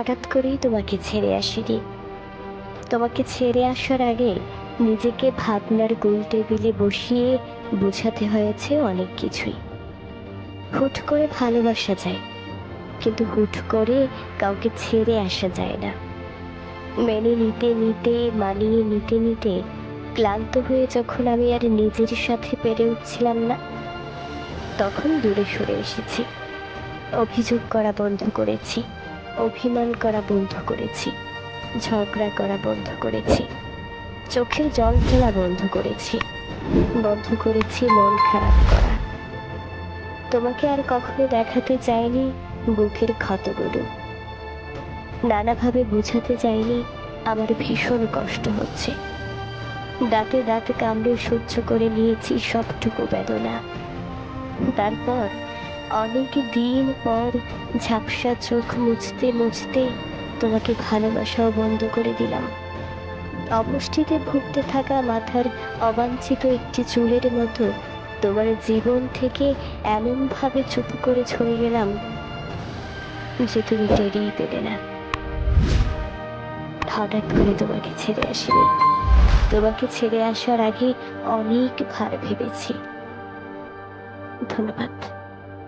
হঠাৎ করেই তোমাকে ছেড়ে আসিনি। তোমাকে ছেড়ে আসার আগে নিজেকে ভাবনার গোল টেবিলে বসিয়ে বোঝাতে হয়েছে অনেক কিছুই। হুট করে ভালোবাসা যায়, কিন্তু হুট করে কাউকে ছেড়ে আসা যায় না। মেনে নিতে নিতে, মানিয়ে নিতে নিতে ক্লান্ত হয়ে যখন আমি আর নিজের সাথে পেরে উঠছিলাম না, তখন দূরে সরে এসেছি। অভিযোগ করা বন্ধ করেছি। অভিমান করা বন্ধ করেছি, ঝগড়া করা বন্ধ করেছি, চোখের জল ফেলা বন্ধ করেছি বন্ধ করেছি মন খারাপ করা। তোমাকে আর কখনো দেখাতে চাইনি বুকের ক্ষতগুলো। নানাভাবে বোঝাতে চাইনি আমার ভীষণ কষ্ট হচ্ছে। দাঁতে দাঁত কামড়ে সহ্য করে নিয়েছি সবটুকু বেদনা। তারপর অনেক দিন পর ঝাপসা চোখ মুছতে মুছতে তোমাকে ভালোবাসাও বন্ধ করে দিলাম। অপুষ্টিতে ভুগতে থাকা মাথার অবাঞ্ছিত একটি চুলের মতো তোমার জীবন থেকে এমনভাবে চুপ করে ছড়ে গেলাম যে তুমি টেরেই পেলে না। হঠাৎ করে তোমাকে ছেড়ে আসিনি। তোমাকে ছেড়ে আসার আগে অনেক ভার ভেবেছি। ধন্যবাদ।